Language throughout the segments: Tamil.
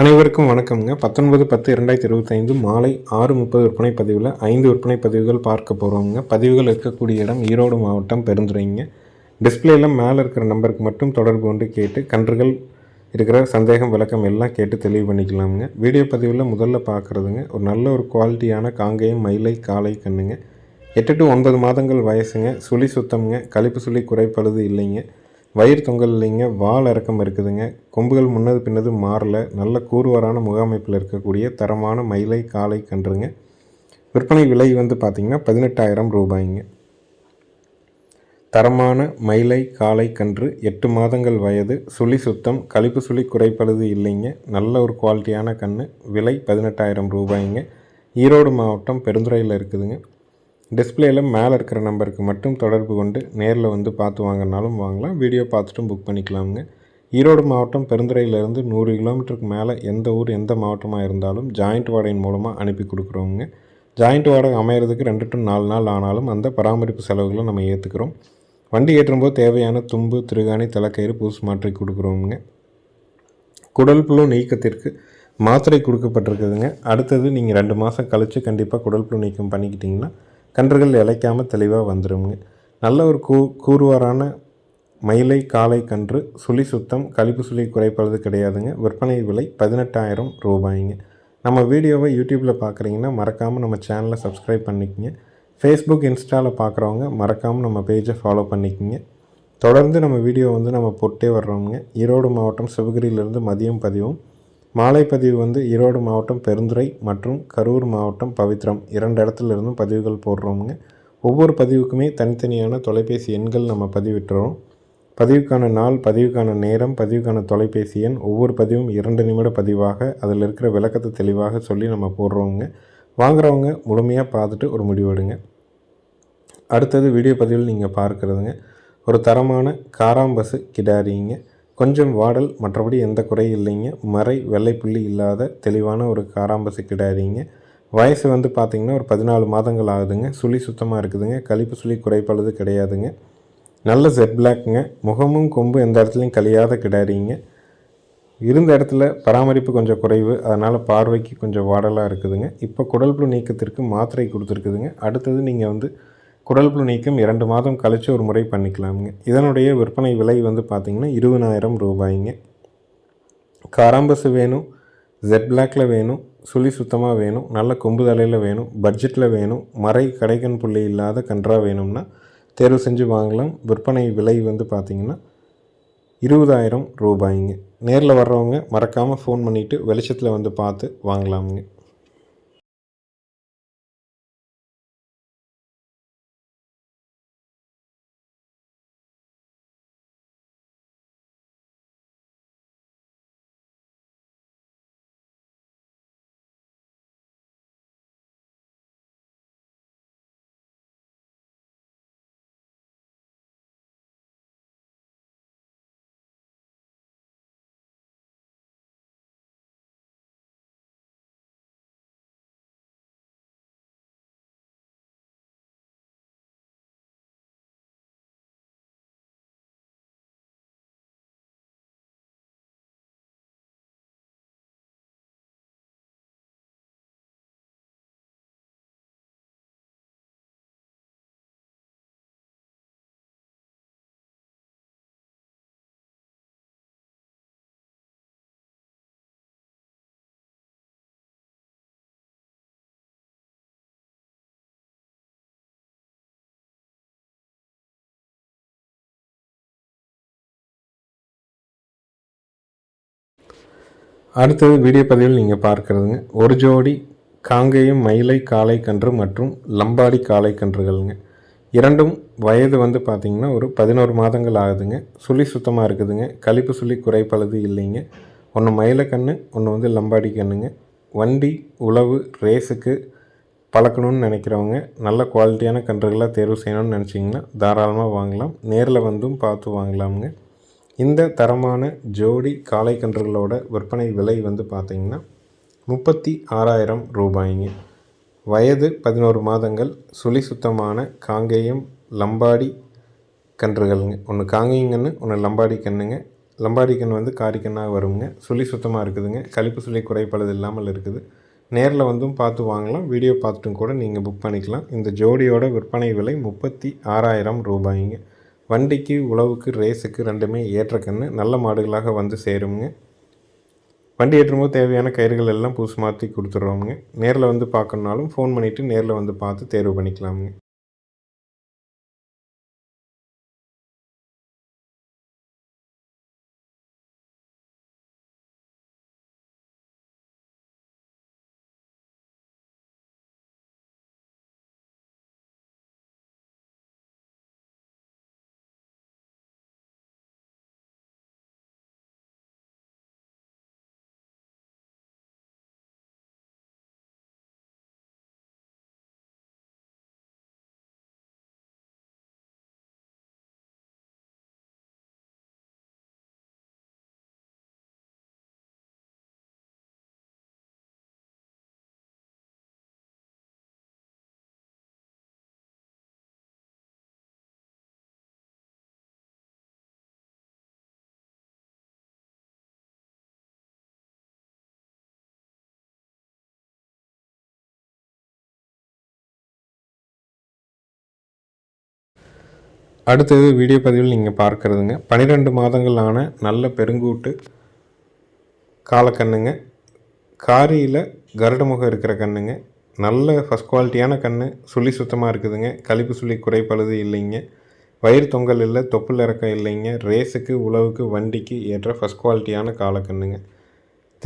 அனைவருக்கும் வணக்கம்ங்க. பத்தொன்பது பத்து இரண்டாயிரத்தி இருபத்தைந்து மாலை ஆறு முப்பது விற்பனை பதிவில் ஐந்து விற்பனை பதிவுகள் பார்க்க போகிறோங்க பதிவுகள் இருக்கக்கூடிய இடம் ஈரோடு மாவட்டம் பெருந்துறைங்க. டிஸ்பிளேல மேலே இருக்கிற நம்பருக்கு மட்டும் தொடர்பு கொண்டு கேட்டு கன்றுகள் இருக்கிற சந்தேகம் விளக்கம் எல்லாம் கேட்டு தெளிவு பண்ணிக்கலாமுங்க. வீடியோ பதிவில் முதல்ல பார்க்குறதுங்க ஒரு நல்ல ஒரு குவாலிட்டியான காங்கேயம் மயிலை காலை கண்ணுங்க. எட்டு டு ஒன்பது மாதங்கள் வயசுங்க. சுழி சுத்தம்ங்க. கழிப்பு சுழி குறைப்பழுது இல்லைங்க. வயிறு தொங்கல் இல்லைங்க வால் இறக்கம் இருக்குதுங்க. கொம்புகள் முன்னது பின்னது மாறல. நல்ல கூறுவரான முகாமைப்பில் இருக்கக்கூடிய தரமான மயிலை காளை கன்றுங்க. விற்பனை விலை வந்து பார்த்திங்கன்னா பதினெட்டாயிரம் ரூபாய்ங்க. தரமான மயிலை காலை கன்று எட்டு மாதங்கள் வயது சுழி சுத்தம் கழிப்பு சுழி குறைப்படுது இல்லைங்க. நல்ல ஒரு குவாலிட்டியான கன்று விலை பதினெட்டாயிரம் ரூபாய்ங்க. ஈரோடு மாவட்டம் பெருந்துறையில் இருக்குதுங்க. டிஸ்பிளேயில் மேலே இருக்கிற நம்பருக்கு மட்டும் தொடர்பு கொண்டு நேரில் வந்து பார்த்து வாங்கினாலும் வாங்கலாம். வீடியோ பார்த்துட்டும் புக் பண்ணிக்கலாமுங்க. ஈரோடு மாவட்டம் பெருந்துறையிலேருந்து நூறு கிலோமீட்டருக்கு மேலே எந்த ஊர் எந்த மாவட்டமாக இருந்தாலும் ஜாயிண்ட் வாடகையின் மூலமாக அனுப்பி கொடுக்குறோங்க ஜாயிண்ட் வாடகை அமையிறதுக்கு ரெண்டு டு நாலு நாள் ஆனாலும் அந்த பராமரிப்பு செலவுகளை நம்ம ஏற்றுக்கிறோம் வண்டி ஏற்றும்போது தேவையான தும்பு திருகாணி தலைக்கயிறு பூசு மாற்றி கொடுக்குறோங்க குடல் புழு நீக்கத்திற்கு மாத்திரை கொடுக்கப்பட்டிருக்குதுங்க. அடுத்தது நீங்கள் ரெண்டு மாதம் கழித்து கண்டிப்பாக குடல் புழு நீக்கம் பண்ணிக்கிட்டிங்கன்னா கன்றுகள் இழைக்காமல் தெளிவாக வந்துடுங்க நல்ல ஒரு கூ கூறுவாரான மயிலை காலை கன்று சுழி சுத்தம் கழிப்பு சுழி குறைப்பது கிடையாதுங்க. விற்பனை விலை பதினெட்டாயிரம் ரூபாய்ங்க. நம்ம வீடியோவை யூடியூப்பில் பார்க்குறீங்கன்னா மறக்காமல் நம்ம சேனலை சப்ஸ்கிரைப் பண்ணிக்கோங்க. ஃபேஸ்புக் இன்ஸ்டாவில் பார்க்குறவங்க மறக்காமல் நம்ம பேஜை ஃபாலோ பண்ணிக்கோங்க. தொடர்ந்து நம்ம வீடியோ வந்து நம்ம போட்டே வர்றோமுங்க. ஈரோடு மாவட்டம் சிவகிரியிலேருந்து மதியம் பதிவும். மாலை பதிவு வந்து ஈரோடு மாவட்டம் பெருந்துறை மற்றும் கரூர் மாவட்டம் பவித்ரம். இரண்டு இடத்துல இருந்தும் பதிவுகள் போடுறோமுங்க. ஒவ்வொரு பதிவுக்குமே தனித்தனியான தொலைபேசி எண்கள் நம்ம பதிவிட்டுறோம். பதிவுக்கான நாள் பதிவுக்கான நேரம் பதிவுக்கான தொலைபேசி எண் ஒவ்வொரு பதிவும் இரண்டு நிமிட பதிவாக அதில் இருக்கிற விளக்கத்தை தெளிவாக சொல்லி நம்ம போடுறோங்க வாங்குறவங்க முழுமையாக பார்த்துட்டு ஒரு முடிவெடுங்க அடுத்தது வீடியோ பதிவில் நீங்கள் பார்க்குறதுங்க. ஒரு தரமான காராம்பசு கிடாரிங்க. கொஞ்சம் வாடல் மற்றபடி எந்த குறையும் இல்லைங்க. மறை வெள்ளைப்புள்ளி இல்லாத தெளிவான ஒரு காராம்பசு கிடாரிங்க வயசு வந்து பார்த்திங்கன்னா ஒரு பதினாலு மாதங்கள் ஆகுதுங்க. சுழி சுத்தமாக இருக்குதுங்க. கழிப்பு சுழி குறைப்பழுது கிடையாதுங்க. நல்ல ஜெட் பிளாக்குங்க முகமும் கொம்பு எந்த இடத்துலையும் கழியாத கிடாரிங்க இருந்த இடத்துல பராமரிப்பு கொஞ்சம் குறைவு. அதனால் பார்வைக்கு கொஞ்சம் வாடலாக இருக்குதுங்க. இப்போ குடல்புழு நீக்கத்திற்கு மாத்திரை கொடுத்துருக்குதுங்க. அடுத்தது நீங்கள் வந்து குடல் புழு நீக்கம் இரண்டு மாதம் கழித்து ஒரு முறை பண்ணிக்கலாமுங்க. இதனுடைய விற்பனை விலை வந்து பார்த்திங்கன்னா இருபதாயிரம் ரூபாய்ங்க. காராம்பசு வேணும் ஜெட் பிளாக்கில் வேணும் சுழி சுத்தமாக வேணும் நல்ல கொம்பு தலையில் வேணும் பட்ஜெட்டில் வேணும் மறை கடைக்கன் புள்ளி இல்லாத கன்றாக வேணும்னா தேர்வு செஞ்சு வாங்கலாம். விற்பனை விலை வந்து பார்த்திங்கன்னா இருபதாயிரம் ரூபாய்ங்க. நேரில் வர்றவங்க மறக்காமல் ஃபோன் பண்ணிவிட்டு வெளிச்சத்தில் வந்து பார்த்து வாங்கலாமுங்க. அடுத்தது வீடியோ பதிவில் நீங்கள் பார்க்குறதுங்க. ஒரு ஜோடி காங்கேயம் மயிலை காளை கன்று மற்றும் லம்பாடி காளைக்கன்றுகள்ங்க. இரண்டும் வயது வந்து பார்த்திங்கன்னா ஒரு பதினோரு மாதங்கள் ஆகுதுங்க. சுழி சுத்தமாக இருக்குதுங்க. கழிப்பு சுழி குறைப்பழுது இல்லைங்க. ஒன்று மயிலை கன்று ஒன்று வந்து லம்பாடி கன்றுங்க வண்டி உழவு ரேஸுக்கு பழக்கணும்னு நினைக்கிறவங்க நல்ல குவாலிட்டியான கன்றுகளாக தேர்வு செய்யணும்னு நினச்சிங்கன்னா தாராளமாக வாங்கலாம். நேரில் வந்தும் பார்த்து வாங்கலாமுங்க. இந்த தரமான ஜோடி காளைக்கன்றுகளோட விற்பனை விலை வந்து பார்த்திங்கன்னா முப்பத்தி ஆறாயிரம் ரூபாய்ங்க. வயது பதினோரு மாதங்கள் சுழி சுத்தமான காங்கேயம் லம்பாடி கன்றுகள்ங்க. ஒன்று காங்கேயங்கன்னு ஒன்று லம்பாடி கன்றுங்க லம்பாடி கண் வந்து காரிக்கண்ணாக வருங்க. சுழி சுத்தமாக இருக்குதுங்க. கழிப்பு சுழி குறைப்பழுது இல்லாமல் இருக்குது. நேரில் வந்தும் பார்த்து வாங்கலாம். வீடியோ பார்த்துட்டும் கூட நீங்கள் புக் பண்ணிக்கலாம். இந்த ஜோடியோட விற்பனை விலை முப்பத்தி ஆறாயிரம் ரூபாய்ங்க. வண்டிக்கு உழவுக்கு ரேஸுக்கு ரெண்டுமே ஏற்ற கன்று நல்ல மாடுகளாக வந்து சேருங்க வண்டி ஏற்றும்போது தேவையான கயிறுகள் எல்லாம் பூசு மாற்றி கொடுத்துட்றோமுங்க. நேரில் வந்து பார்க்கணுன்னாலும் ஃபோன் பண்ணிவிட்டு நேரில் வந்து பார்த்து தேர்வு பண்ணிக்கலாமுங்க. அடுத்தது வீடியோ பதிவில் நீங்கள் பார்க்குறதுங்க. பன்னிரெண்டு மாதங்கள் ஆன நல்ல பெருங்கூட்டு காலக்கண்ணுங்க. காரியில் கருடமுகம் இருக்கிற கண்ணுங்க. நல்ல ஃபஸ்ட் குவாலிட்டியான கண் சுழி சுத்தமாக இருக்குதுங்க. கழிப்பு சுழி குறைப்பழுது இல்லைங்க. வயிறு தொங்கல் இல்லை தொப்புள் இறக்கம் இல்லைங்க. ரேஸுக்கு உழவுக்கு வண்டிக்கு ஏற்ற ஃபஸ்ட் குவாலிட்டியான காலக்கண்ணுங்க.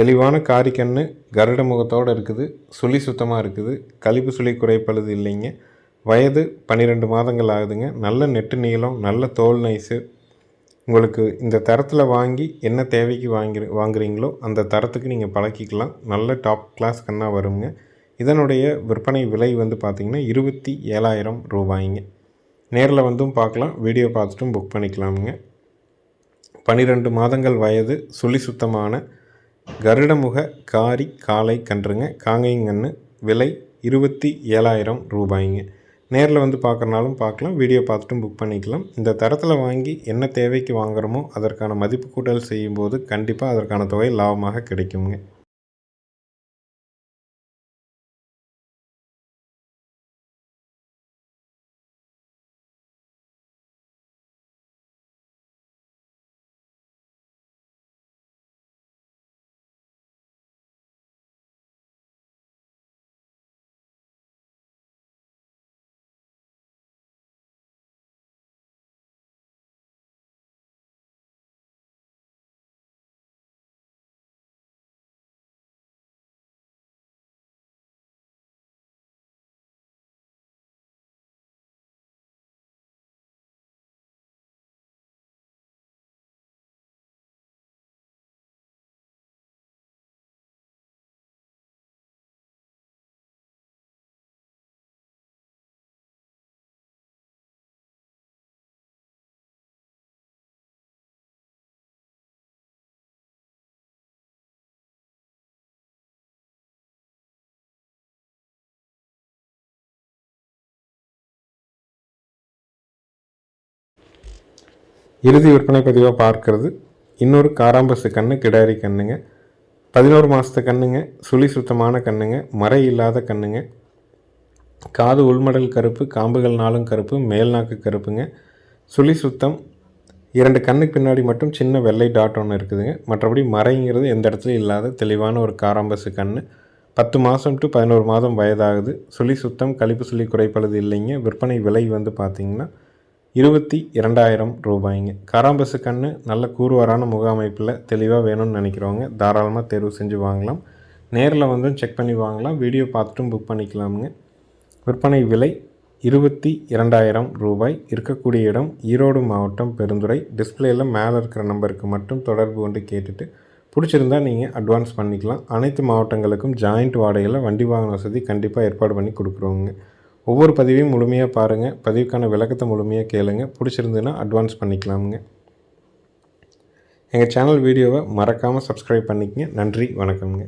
தெளிவான காரி கன்று கருட முகத்தோடு இருக்குது. சுழி சுத்தமாக இருக்குது. கழிப்பு சுழி குறைப்பழுது இல்லைங்க. வயது பன்னிரெண்டு மாதங்கள் ஆகுதுங்க. நல்ல நெட்டு நீளம் நல்ல தோல் நைஸு. உங்களுக்கு இந்த தரத்தில் வாங்கி என்ன தேவைக்கு வாங்கி வாங்குறீங்களோ அந்த தரத்துக்கு நீங்கள் பழக்கிக்கலாம். நல்ல டாப் கிளாஸ் கண்ணாக வருங்க. இதனுடைய விற்பனை விலை வந்து பார்த்திங்கன்னா இருபத்தி ஏழாயிரம் ரூபாய்ங்க. நேரில் வந்தும் பார்க்கலாம் வீடியோ பார்த்துட்டும் புக் பண்ணிக்கலாமுங்க. பன்னிரெண்டு மாதங்கள் வயது சுழி சுத்தமான கருடமுக காரி காலை கன்றுங்க. காங்கைங்கன்று விலை இருபத்தி ஏழாயிரம் ரூபாய்ங்க. நேரில் வந்து பார்க்குறனாலும் பார்க்கலாம் வீடியோ பார்த்துட்டும் புக் பண்ணிக்கலாம். இந்த தரத்தில் வாங்கி என்ன தேவைக்கு வாங்குகிறோமோ அதற்கான மதிப்பு கூட்டல் செய்யும்போது கண்டிப்பாக அதற்கான தொகை லாபமாக கிடைக்குங்க இறுதி விற்பனை பதிவாக பார்க்கறது. இன்னொரு காராம்பசு கன்று கிடாரி கண்ணுங்க. பதினோரு மாதத்து கண்ணுங்க சுழி சுத்தமான கண்ணுங்க மறை இல்லாத கண்ணுங்க. காது உள்மடல் கருப்பு காம்புகள் நாளும் கருப்பு மேல் நாக்கு கருப்புங்க. சுழி சுத்தம் இரண்டு கண்ணுக்கு பின்னாடி மட்டும் சின்ன வெள்ளை டாட் ஒன்று இருக்குதுங்க. மற்றபடி மறைங்கிறது எந்த இடத்துலையும் இல்லாத தெளிவான ஒரு காராம்பசு கன்று பத்து மாதம் டு பதினோரு மாதம் வயதாகுது. சுழி சுத்தம் கழிப்பு சுழி குறைப்பழுது இல்லைங்க. விற்பனை விலை வந்து பார்த்திங்கன்னா இருபத்தி இரண்டாயிரம் ரூபாய்ங்க. காராம்பசு கன்று நல்ல கூறுவாரான முக அமைப்பில் தெளிவாக வேணும்னு நினைக்கிறவங்க தாராளமாக தேர்வு செஞ்சு வாங்கலாம். நேரில் வந்து செக் பண்ணி வாங்கலாம். வீடியோ பார்த்துட்டும் புக் பண்ணிக்கலாமுங்க. விற்பனை விலை இருபத்தி இரண்டாயிரம் ரூபாய். இருக்கக்கூடிய இடம் ஈரோடு மாவட்டம் பெருந்துறை. டிஸ்பிளேயில் மேலே இருக்கிற நம்பருக்கு மட்டும் தொடர்பு கொண்டு கேட்டுட்டு பிடிச்சிருந்தால் நீங்கள் அட்வான்ஸ் பண்ணிக்கலாம். அனைத்து மாவட்டங்களுக்கும் ஜாயிண்ட் வாடகையில் வண்டி வாகன வசதி கண்டிப்பாக ஏற்பாடு பண்ணி கொடுக்குறோங்க. ஒவ்வொரு பதிவையும் முழுமையாக பாருங்கள் பதிவுக்கான விளக்கத்தை முழுமையாக கேளுங்க. பிடிச்சிருந்துன்னா அட்வான்ஸ் பண்ணிக்கலாமுங்க. எங்கள் சேனல் வீடியோவை மறக்காமல் சப்ஸ்கிரைப் பண்ணிக்கங்க. நன்றி வணக்கம்ங்க.